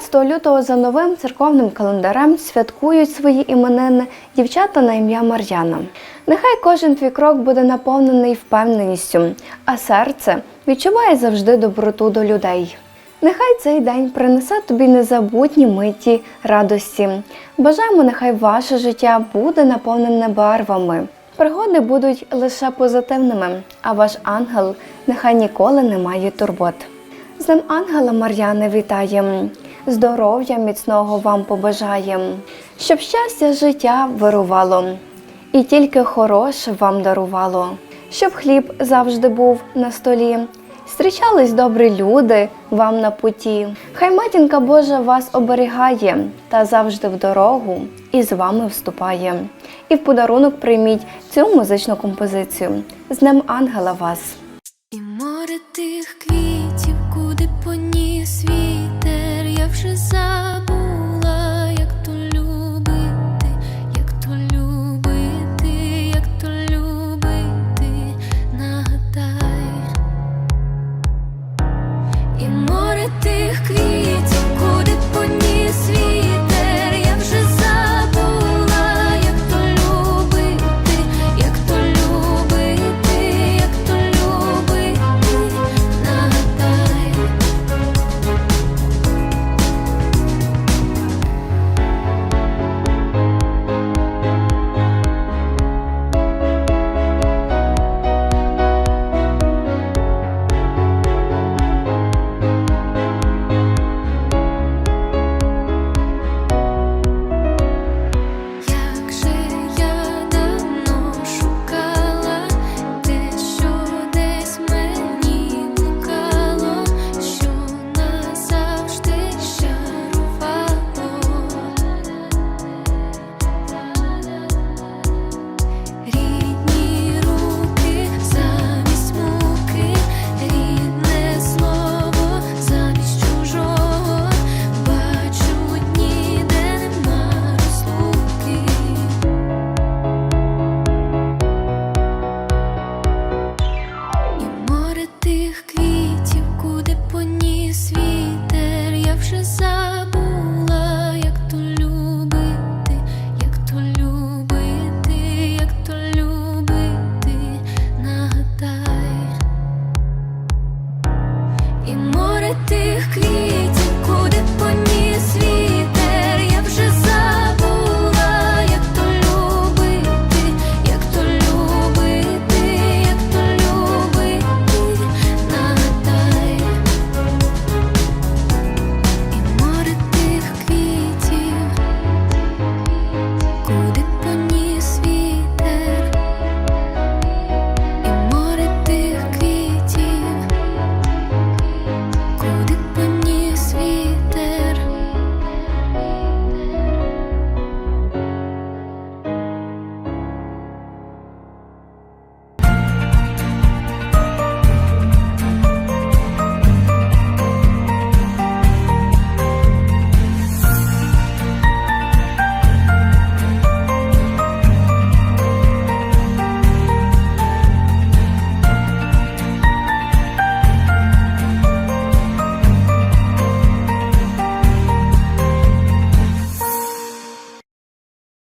14 лютого за новим церковним календарем святкують свої іменини дівчата на ім'я Мар'яна. Нехай кожен твій крок буде наповнений впевненістю, а серце відчуває завжди доброту до людей. Нехай цей день принесе тобі незабутні миті радості. Бажаємо, нехай ваше життя буде наповнене барвами. Пригоди будуть лише позитивними, а ваш ангел нехай ніколи не має турбот. З ним ангела Мар'яни вітаєм, здоров'я міцного вам побажаєм, щоб щастя життя вирувало, і тільки хороше вам дарувало, щоб хліб завжди був на столі. Зустрічались добрі люди вам на путі. Хай матінка Божа вас оберігає та завжди в дорогу і з вами вступає. І в подарунок прийміть цю музичну композицію. З Днем Ангела вас!